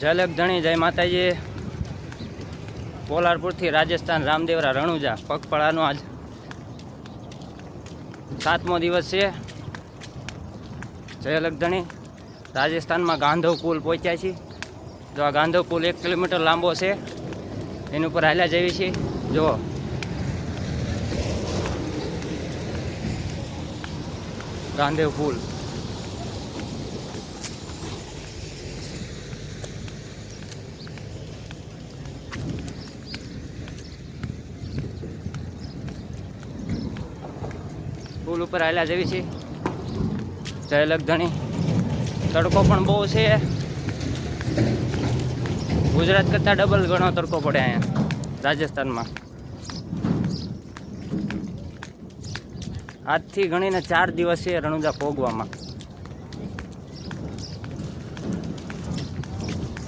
જલક ધણી જય માતાજી. પોલારપુરથી રાજસ્થાન રામદેવરા રણુજા, પગપળાનો આજ સાતમો દિવસ છે. જય ધણી. રાજસ્થાનમાં ગાંધવ પુલ પહોંચ્યા છીએ. જો આ ગાંધવ પુલ એક કિલોમીટર લાંબો છે, એની ઉપર હાલ્યા જઈએ છીએ. જુઓ ગાંધેવ પુલ. પુલ ઉપર હાલ્યા જવી છે. જયલક ધણી તડકો પણ બહુ છે. ગુજરાત કરતાં ડબલ ઘણો તડકો પડે અહીંયા, રાજસ્થાનમાં. આજથી ગણીને ચાર દિવસ છે રણુજા ભોગવામાં.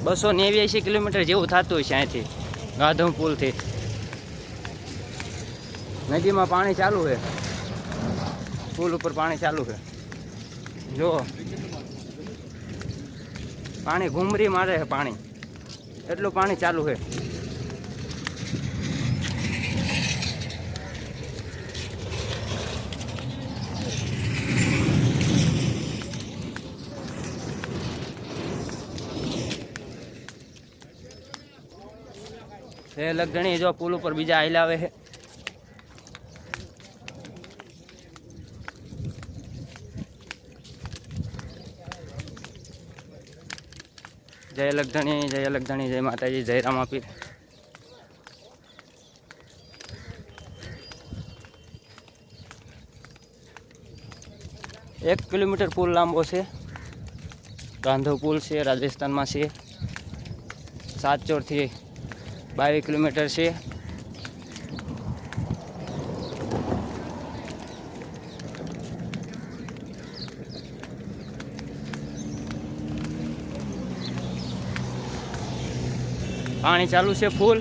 બસો નેવ્યાસી કિલોમીટર જેવું થતું હશે અહીંથી, ગાધમ પુલથી. નદીમાં પાણી ચાલુ છે. પુલ ઉપર પાણી ચાલુ છે. જો પાણી ઘૂમરી મારે છે પાણી. એટલું પાણી ચાલુ છે. એ લગણી જો પુલ ઉપર બીજા હિલાવે છે. જય લગધણી જય લગધણી, જય માતાજી, જય આપી એક કિલોમીટર પુલ લાંબો છે. ગાંધો પુલ છે, રાજસ્થાનમાં છે. સાતચોરથી બાવીસ કિલોમીટર છે. પાણી ચાલુ છે ફૂલ.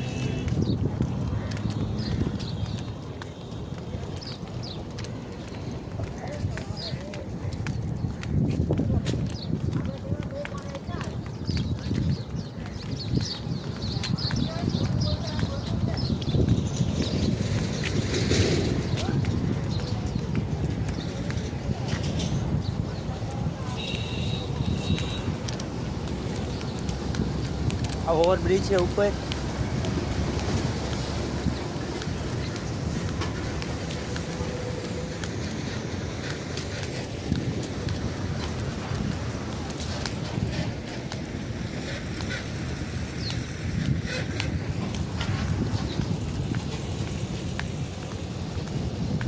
આ ઓવરબ્રિજ છે ઉપર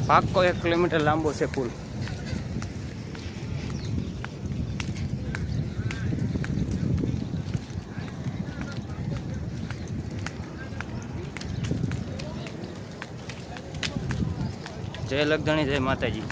પાક્કો એક કિલોમીટર લાંબો છે પુલ જય લગધણી જય માતાજી.